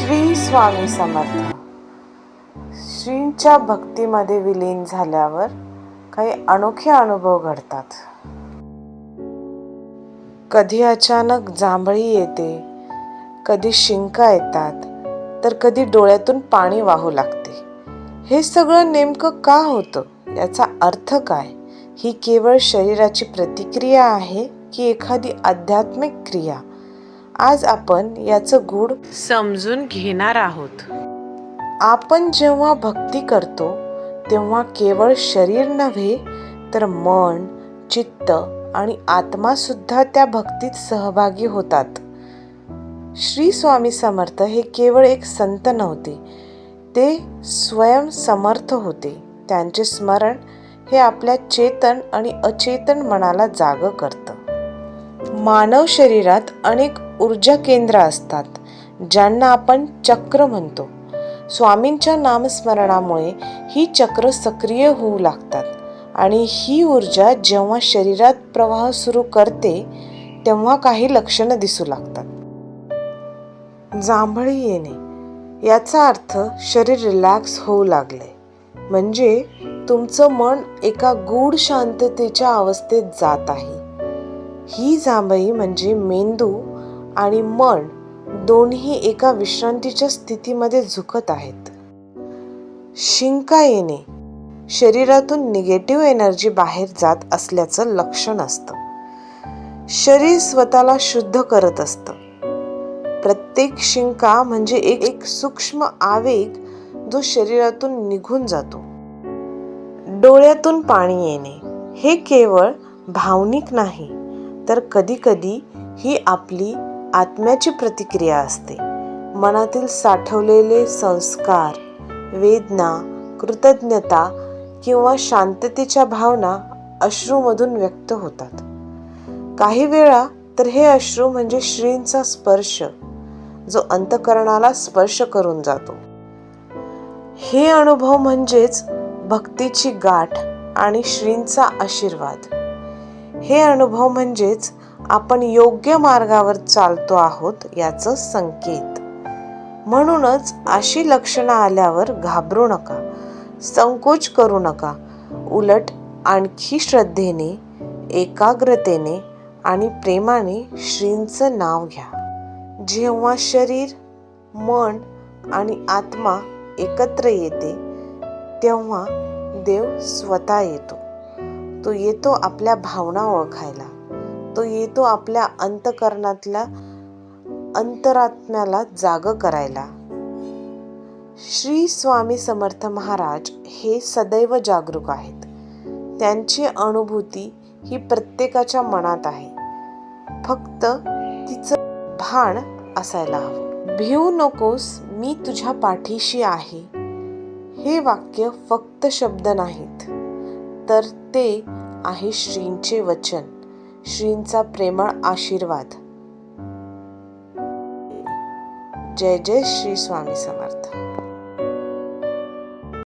श्री स्वामी समर्थ. श्रींच्या भक्तीमध्ये विलीन झाल्यावर काही अनोखे अनुभव घडतात. कधी अचानक जांभळी येते कधी शिंका येतात तर कधी डोळ्यातून पाणी वाहू लागते. हे सगळं नेमकं का होतं? याचा अर्थ काय? ही केवळ शरीराची प्रतिक्रिया आहे की एखादी आध्यात्मिक क्रिया? आज आपण याचं गूढ समजून घेणार आहोत. आपण जेव्हा भक्ती करतो तेव्हा केवळ शरीर नव्हे तर मन चित्त आणि आत्मा सुद्धा त्या भक्तीत सहभागी होतात. श्री स्वामी समर्थ हे केवळ एक संत नव्हते. ते स्वयं समर्थ होते. त्यांचे स्मरण हे आपल्या चेतन आणि अचेतन मनाला जाग करतं. मानव शरीरात अनेक ऊर्जा केंद्र असतात ज्यांना आपण चक्र म्हणतो. स्वामींच्या नामस्मरणामुळे ही चक्र सक्रिय होऊ लागतात आणि ही ऊर्जा जेव्हा शरीरात प्रवाह सुरू करते तेव्हा काही लक्षणं दिसू लागतात. जांभळी येणे याचा अर्थ शरीर रिलॅक्स होऊ लागले. म्हणजे तुमचं मन एका गूढ शांततेच्या अवस्थेत जात आहे. ही जांभई म्हणजे मेंदू आणि मन दोन्ही एका विश्रांतीच्या स्थितीमध्ये झुकत आहेत. शिंका येणे शरीरातून निगेटिव्ह एनर्जी बाहेर जात असल्याचं लक्षण असतं. शरीर स्वतःला शुद्ध करत असतं. प्रत्येक शिंका म्हणजे एक एक सूक्ष्म आवेग जो शरीरातून निघून जातो. डोळ्यातून पाणी येणे हे केवळ भावनिक नाही तर कधीकधी ही आपली आत्म्याची प्रतिक्रिया असते. मनातील साठवलेले संस्कार वेदना कृतज्ञता किंवा शांततेच्या भावना अश्रूमधून व्यक्त होतात. काही वेळा तर हे अश्रू म्हणजे श्रींचा स्पर्श जो अंतकरणाला स्पर्श करून जातो. हे अनुभव म्हणजेच भक्तीची गाठ आणि श्रींचा आशीर्वाद. हे अनुभव म्हणजेच आपण योग्य मार्गावर चालतो आहोत याचं संकेत. म्हणूनच अशी लक्षणं आल्यावर घाबरू नका संकोच करू नका. उलट आणखी श्रद्धेने एकाग्रतेने आणि प्रेमाने श्रींचं नाव घ्या. जेव्हा शरीर मन आणि आत्मा एकत्र येते तेव्हा देव स्वतः येतो. तो येतो आपल्या भावना ओळखायला. तो येतो आपल्या अंतकरणातल्या अंतरात्म्याला जाग करायला. श्री स्वामी समर्थ महाराज हे सदैव जागरूक आहेत. त्यांची अनुभूती ही प्रत्येकाच्या मनात आहे. फक्त तिचं भान असायला हवं. भिवू नकोस मी तुझ्या पाठीशी आहे. हे वाक्य फक्त शब्द नाहीत तर ते आहे श्रींचे वचन. श्रींचा प्रेमळ आशीर्वाद. जय जय श्री स्वामी समर्थ.